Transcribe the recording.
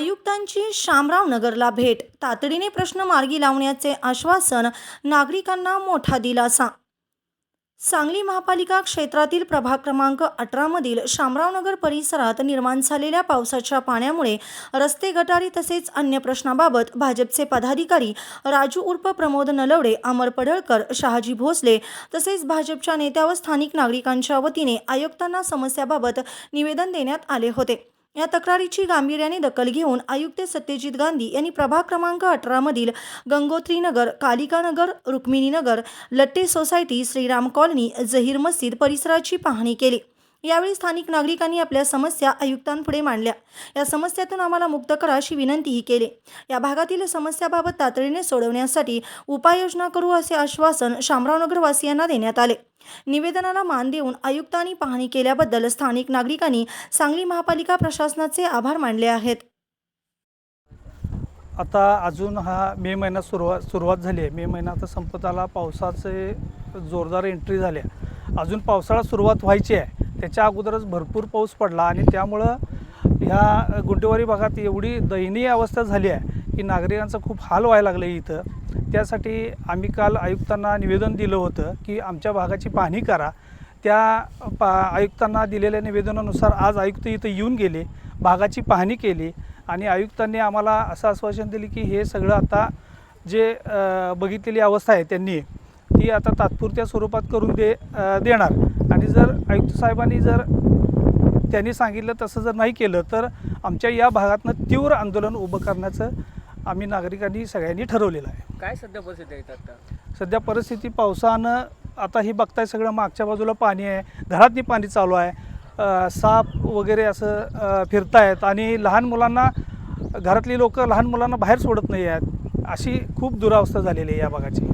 आयुक्तांची शामराव नगरला भेट. तातडीने प्रश्न मार्गी लावण्याचे आश्वासन नागरिकांना मोठा दिलासा. सांगली महापालिका क्षेत्रातील प्रभाग क्रमांक अठरामधील शामरावनगर परिसरात निर्माण झालेल्या पावसाच्या पाण्यामुळे रस्ते गटारी तसेच अन्य प्रश्नाबाबत भाजपचे पदाधिकारी राजू उर्फ प्रमोद नलवडे अमर पडळकर शहाजी भोसले तसेच भाजपच्या नेत्या व स्थानिक नागरिकांच्या वतीने आयुक्तांना समस्याबाबत निवेदन देण्यात आले होते. या तक्रारीची गांभीर्याने दखल घेऊन आयुक्त सत्यजित गांधी यांनी प्रभाग क्रमांक अठरामधील गंगोत्रीनगर कालिकानगर रुक्मिणीनगर लट्टे सोसायटी श्रीराम कॉलनी जहीर मस्जिद परिसराची पाहणी केली. यावेळी स्थानिक नागरिकांनी आपल्या समस्या आयुक्तांपुढे मांडल्या. या समस्यातून आम्हाला मुक्त करा अशी विनंतीही केली. या भागातील समस्याबाबत तातडीने सोडवण्यासाठी उपाययोजना करू असे आश्वासन शामराव वासियांना देण्यात आले. निवेदनाला मान देऊन आयुक्तांनी पाहणी केल्याबद्दल स्थानिक नागरिकांनी सांगली महापालिका प्रशासनाचे आभार मानले आहेत. आता अजून हा मे महिना सुरुवात सुरुवात झाली आहे. मे महिना आता संपत आला. पावसाचे जोरदार एंट्री झाल्या. अजून पावसाळा सुरुवात व्हायची आहे. त्याच्या अगोदरच भरपूर पाऊस पडला आणि त्यामुळं ह्या गुंटेवारी भागात एवढी दयनीय अवस्था झाली आहे की नागरिकांचा खूप हाल व्हायला लागले इथं. त्यासाठी आम्ही काल आयुक्तांना निवेदन दिलं होतं की आमच्या भागाची पाहणी करा. त्या पा आयुक्तांना दिलेल्या निवेदनानुसार आज आयुक्त इथं येऊन गेले भागाची पाहणी केली आणि आयुक्तांनी आम्हाला असं आश्वासन दिले की हे सगळं आता जे बघितलेली अवस्था आहे त्यांनी ती आता तात्पुरत्या स्वरूपात करून दे देणार. आणि जर आयुक्त साहेबांनी जर त्यांनी सांगितलं तसं जर नाही केलं तर आमच्या या भागातनं तीव्र आंदोलन उभं करण्याचं आम्ही नागरिकांनी सगळ्यांनी ठरवलेलं आहे. काय सध्या परिस्थिती आता? सध्या परिस्थिती पावसानं आता ही बघताय सगळं मागच्या बाजूला पाणी आहे घरातनी पाणी चालू आहे. साप वगैरे असं फिरतायत आणि लहान मुलांना घरातली लोक लहान मुलांना बाहेर सोडत नाही आहेत. अशी खूप दुरावस्था झालेली आहे या भागाची.